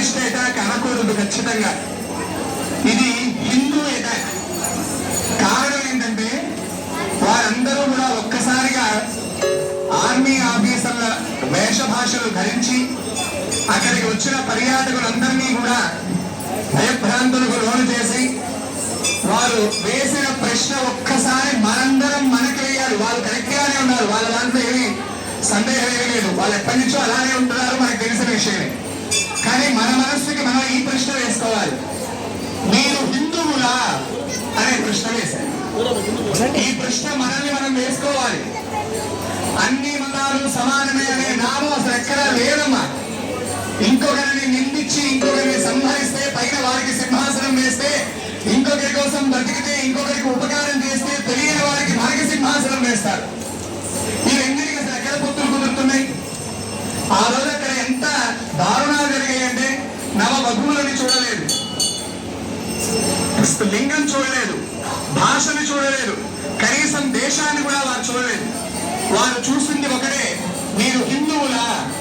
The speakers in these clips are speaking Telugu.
టెర్రరిస్ట్ అటాక్ అనకూడదు ఖచ్చితంగా. ఇది హిందూ అటాక్ కారణం ఏంటంటే వారందరూ కూడా ఒక్కసారిగా ఆర్మీ ఆఫీసర్ల వేషభాషలు ధరించి అక్కడికి వచ్చిన పర్యాటకులందరినీ కూడా భయభ్రాంతులకు లోను చేసి వారు వేసిన ప్రశ్న ఒక్కసారి మనందరం మనకి వేయాలి. వాళ్ళు కరెక్ట్గానే ఉన్నారు. వాళ్ళ దాంట్లో ఏమీ సందేహం ఏమీ లేదు. వాళ్ళు ఎప్పటి నుంచో అలానే ఉంటున్నారు. మనకు తెలిసిన విషయమే. కానీ మన మనస్సుకి మనం ఈ ప్రశ్న వేసుకోవాలి. మీరు హిందువులా? అనే ప్రశ్న వేశారు. ఈ ప్రశ్న మనల్ని మనం వేసుకోవాలి. అన్ని మతాలు సమానమే అనే నామం అసలు ఎక్కడా లేదమ్మా. ఇంకొకరిని నిందించి ఇంకొకరిని సంహరిస్తే పైన వారికి సింహాసనం వేస్తే ఇంకొకరి కోసం బతికితే ఇంకొకరికి ఉపకారం చేస్తే తెలియని వారికి మనకి సింహాసనం వేస్తారు. ఇవన్నీ అసలు ఎక్కడ పొత్తులు కుదురుతున్నాయి? ఆ రోజు ఎంత దారుణాలు జరిగాయంటే నవ వధువులని చూడలేదు. లింగం చూడలేదు. భాషను చూడలేదు. కనీసం దేశాన్ని కూడా వారు చూడలేదు. వారు చూసింది ఒకటే మీరు హిందువులా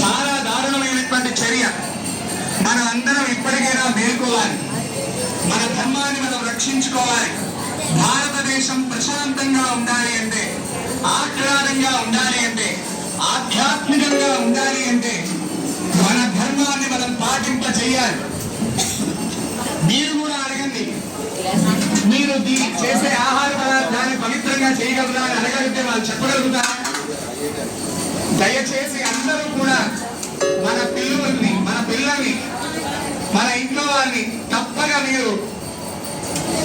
చాలా దారుణమైనటువంటి చర్య. మన అందరం ఇప్పటికైనా మేల్కోవాలి. మన ధర్మాన్ని మనం రక్షించుకోవాలి. భారతదేశం ప్రశాంతంగా ఉండాలి అంటే ఆహ్లాదంగా ఉండాలి అంటే ఆధ్యాత్మికంగా అడిగారు మీరు కూడా అడగండి. మీరు దీన్ని చేసే ఆహార పదార్థాన్ని పవిత్రంగా చేయగలరా అని అడగలిగితే వాళ్ళు చెప్పగలుగుతారా? దయచేసి అందరూ కూడా మన పిల్లల్ని మన పిల్లల్ని మన ఇంట్లో వారిని తప్పగా మీరు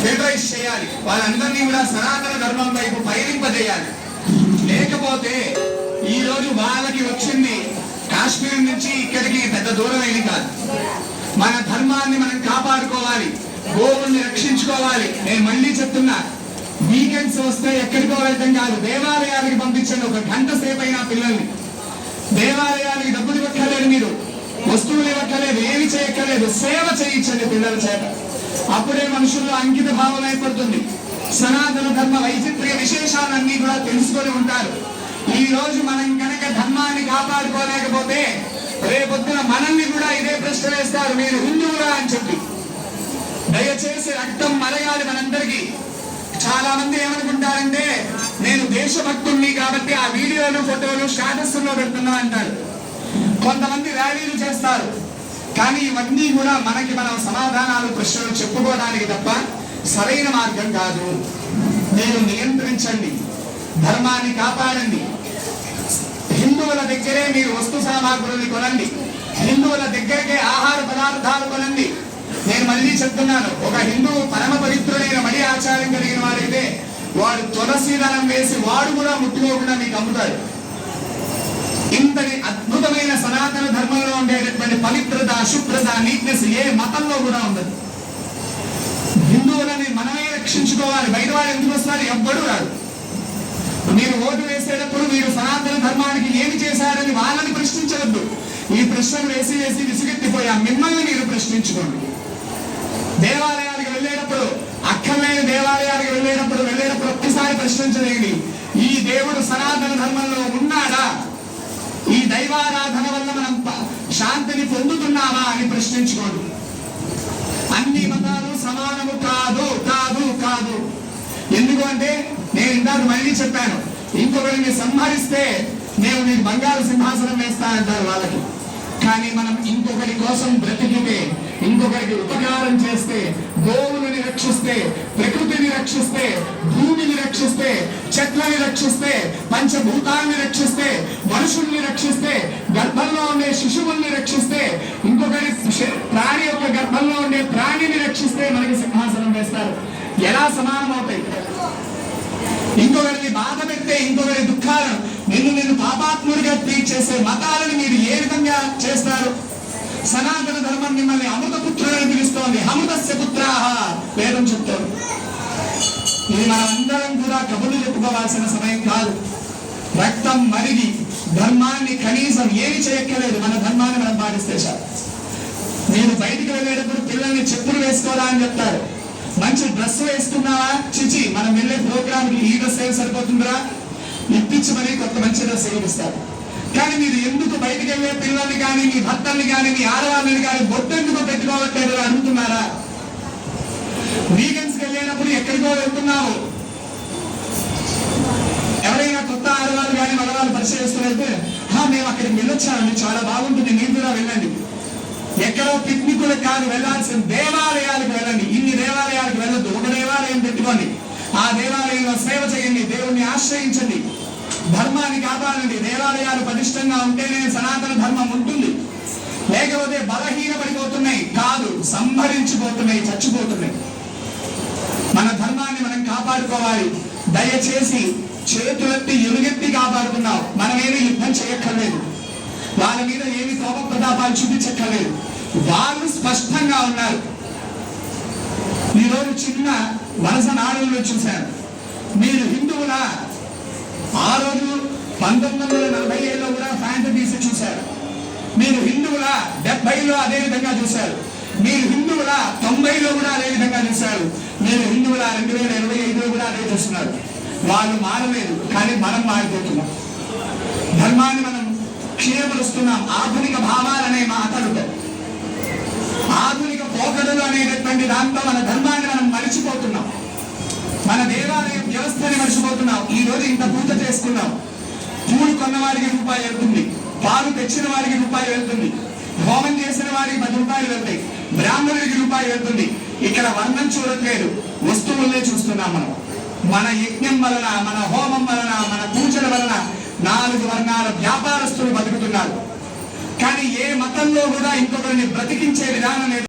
ఫెడరైజ్ చేయాలి. వాళ్ళందరినీ కూడా సనాతన ధర్మం వైపు పయనింపజేయాలి. లేకపోతే ఈ రోజు వాళ్ళకి వచ్చింది కాశ్మీర్ నుంచి ఇక్కడికి పెద్ద దూరం ఏమి కాదు. మన ధర్మాన్ని మనం కాపాడుకోవాలి. గోవుల్ని రక్షించుకోవాలి. నేను మళ్ళీ చెప్తున్నా వీకెండ్స్ వస్తే ఎక్కడికో వెళ్ళటం కాదు. దేవాలయాలకి పంపించండి. ఒక గంట సేపు అయినా పిల్లల్ని. దేవాలయాలకి డబ్బులు ఇవ్వక్కర్లేదు మీరు. వస్తువులు ఇవ్వక్కర్లేదు. ఏమి చేయక్కర్లేదు. సేవ చేయించండి పిల్లల చేత. అప్పుడే మనుషుల్లో అంకిత భావం ఏర్పడుతుంది. సనాతన ధర్మ వైచిత్ర్య విశేషాలన్నీ కూడా తెలుసుకొని ఉంటారు. ఈ రోజు మనం కనుక ధర్మాన్ని కాపాడుకోలేకపోతే రేపొద్దున మనల్ని కూడా ఇదే ప్రశ్న వేస్తారు. మీరు హిందువులా అని చెప్పి. దయచేసి రక్తం మరగాలి మనందరికీ. చాలా మంది ఏమనుకుంటారంటే నేను దేశభక్తుణ్ణి కాబట్టి ఆ వీడియోలు ఫోటోలు స్టాటస్లో పెడుతున్నా అంటారు. కొంతమంది ర్యాలీలు చేస్తారు. కానీ ఇవన్నీ కూడా మనకి మనం సమాధానాలు ప్రశ్నలు చెప్పుకోవడానికి తప్ప సరైన మార్గం కాదు. నేను నియంత్రించండి. ధర్మాన్ని కాపాడండి. హిందువుల దగ్గరే మీరు వస్తు సామాగ్రుల్ని కొనండి. హిందువుల దగ్గరకే ఆహార పదార్థాలు కొనండి. నేను మళ్ళీ చెప్తున్నాను ఒక హిందువు పరమ పవిత్రుడైన మడి ఆచారం కలిగిన వారైతే వాడు తులసి దళం వేసి వాడు కూడా ముట్టుకోకుండా మీకు అమ్ముతారు ఇంతటి అద్భుతమైన సనాతన ధర్మంలో ఉండేటటువంటి పవిత్రత అశుభ్రత నీట్నెస్ ఏ మతంలో కూడా ఉండదు. హిందువులని మనమే రక్షించుకోవాలి. బయట వాళ్ళు ఎందుకు వస్తారు? ఎవ్వడు రాదు మీరు ఓటు వేసేటప్పుడు మీరు సనాతన ధర్మానికి ఏమి చేశారని వాళ్ళని ప్రశ్నించవద్దు. ఈ ప్రశ్నలు వేసి వేసి విసుగెత్తిపోయా మిమ్మల్ని మీరు ప్రశ్నించుకోండి. దేవాలయానికి వెళ్ళేటప్పుడు అక్కర్లేని దేవాలయానికి వెళ్ళేటప్పుడు వెళ్ళేటప్పుడు ఒక్కసారి ప్రశ్నించలేని ఈ దేవుడు సనాతన ధర్మంలో ఉన్నాడా? ఈ దైవారాధన వల్ల మనం శాంతిని పొందుతున్నామా అని ప్రశ్నించుకోండి. అన్ని మతాలు సమానము కాదు కాదు కాదు. ఎందుకు అంటే నేను ఇందాక మళ్ళీ చెప్పాను ఇంకొకరిని సంహరిస్తే నేను నీకు బంగారు సింహాసనం వేస్తానంటారు వాళ్ళకి. కానీ మనం ఇంకొకరి కోసం బ్రతికితే ఇంకొకరికి ఉపకారం చేస్తే గోవులని రక్షిస్తే ప్రకృతిని రక్షిస్తే భూమిని రక్షిస్తే చెట్లని రక్షిస్తే పంచభూతాన్ని రక్షిస్తే మనుషుల్ని రక్షిస్తే గర్భంలో ఉండే శిశువుల్ని రక్షిస్తే ఇంకొకరి ప్రాణి యొక్క గర్భంలో ఉండే ప్రాణిని రక్షిస్తే మనకి సింహాసనం వేస్తారు. ఎలా సమానం అవుతాయి ఇంకొకరిని బాధ పెట్టే ఇంకొకరి దుఃఖాలను నిన్ను నిన్ను పాపాత్ముడిగా ట్రీట్ చేసే మతాలను మీరు ఏ విధంగా చేస్తారు? సనాతన ధర్మం మిమ్మల్ని అమృత పుత్రులని పిలుస్తోంది. అమృతస్య పుత్రాహ వేదం చెప్తారు ఇది మనమందరం కూడా కబుర్లు చెప్పుకోవాల్సిన సమయం కాదు. రక్తం మరిగి ధర్మాన్ని కనీసం ఏమి చేయక్కలేదు మన ధర్మాన్ని మనం పాటిస్తే చాలు. నేను బయటికి వెళ్ళేటప్పుడు పిల్లల్ని చెప్పులు వేసుకోరా అని చెప్తారు. మంచి డ్రెస్ వేసుకున్నావా చిచి మనం వెళ్ళే ప్రోగ్రామ్కి ఈ డ్రెస్ ఏం సరిపోతుందిరా? ఇప్పించి మరి కొత్త మంచి డ్రెస్ వేయిస్తారు కానీ మీరు ఎందుకు బయటికి వెళ్ళే పిల్లల్ని కానీ మీ భర్తల్ని కానీ మీ ఆడవాళ్ళని కానీ బొట్టెందుకు పెట్టుకోవట్లేదు అని అడుగుతున్నారా వీకెండ్స్కి వెళ్ళేటప్పుడు ఎక్కడికో వెళ్తున్నావు. ఎవరైనా కొత్త ఆడవాళ్ళు కానీ మగవాళ్ళు పరిచయం చేస్తున్నట్టు మేము అక్కడికి వెళ్ళొచ్చామండి చాలా బాగుంటుంది మీరు కూడా వెళ్ళండి. ఎక్కడో పిక్నిక్లకు కాదు వెళ్ళాల్సిన దేవాలయం వెళ్ళండి ఇన్ని దేవాలయాలకు వెళ్ళొద్దు ఒక దేవాలయం పెట్టుకోండి ఆ దేవాలయంలో సేవ చేయండి దేవుణ్ణి ఆశ్రయించండి ధర్మాన్ని కాపాడండి. దేవాలయాలు పటిష్టంగా ఉంటేనే సనాతన ధర్మం ఉంటుంది. లేకపోతే బలహీనపడిపోతున్నాయి. కాదు సంభరించిపోతున్నాయి చచ్చిపోతున్నాయి. మన ధర్మాన్ని మనం కాపాడుకోవాలి. దయచేసి చేతులెత్తి ఎలుగెత్తి కాపాడుతున్నాం మనమేమి యుద్ధం చేయక్కర్లేదు. వాళ్ళ మీద ఏమి కోప ప్రతాపాలు చూపించక్కర్లేదు. వాళ్ళు స్పష్టంగా ఉన్నారు. ఈరోజు చిన్న వలస నాడుల్లో చూశారు. మీరు హిందువులా? ఆ రోజు పంతొమ్మిది వందల నలభై ఏడులో కూడా ఫ్యాంట్ తీసి చూశారు. మీరు హిందువులా? డెబ్బైలో అదే విధంగా చూశారు. మీరు హిందువులా? తొంభైలో కూడా అదే విధంగా చూశారు. మీరు హిందువులా? రెండు వేల ఇరవై ఐదులో కూడా అదే చూస్తున్నారు. వాళ్ళు మారలేదు కానీ మనం మారిపోతున్నాం. ధర్మాన్ని మనం క్షీణపరుస్తున్నాం. ఆధునిక భావాలనే మాటలుతో ఆధునిక పోకడలు అనేటటువంటి దాంతో మన ధర్మాన్ని మనం మరిచిపోతున్నాం. మన దేవాలయ వ్యవస్థని మర్చిపోతున్నాం. ఈ రోజు ఇంత పూజ చేసుకున్నాం. పూలు కొన్న వారికి రూపాయి వెళ్తుంది. పాలు తెచ్చిన వారికి రూపాయి వెళ్తుంది. హోమం చేసిన వారికి పది రూపాయలు వెళ్తాయి. బ్రాహ్మణుడికి రూపాయి వెళ్తుంది. ఇక్కడ వర్ణం చూడట్లేదు. వస్తువులనే చూస్తున్నాం మనం. మన యజ్ఞం వలన మన హోమం వలన మన పూజల వలన నాలుగు వర్ణాల వ్యాపారస్తులు బతుకుతున్నారు. కానీ ఏ మతంలో కూడా ఇంకొకరిని బ్రతికించే విధానం లేదు.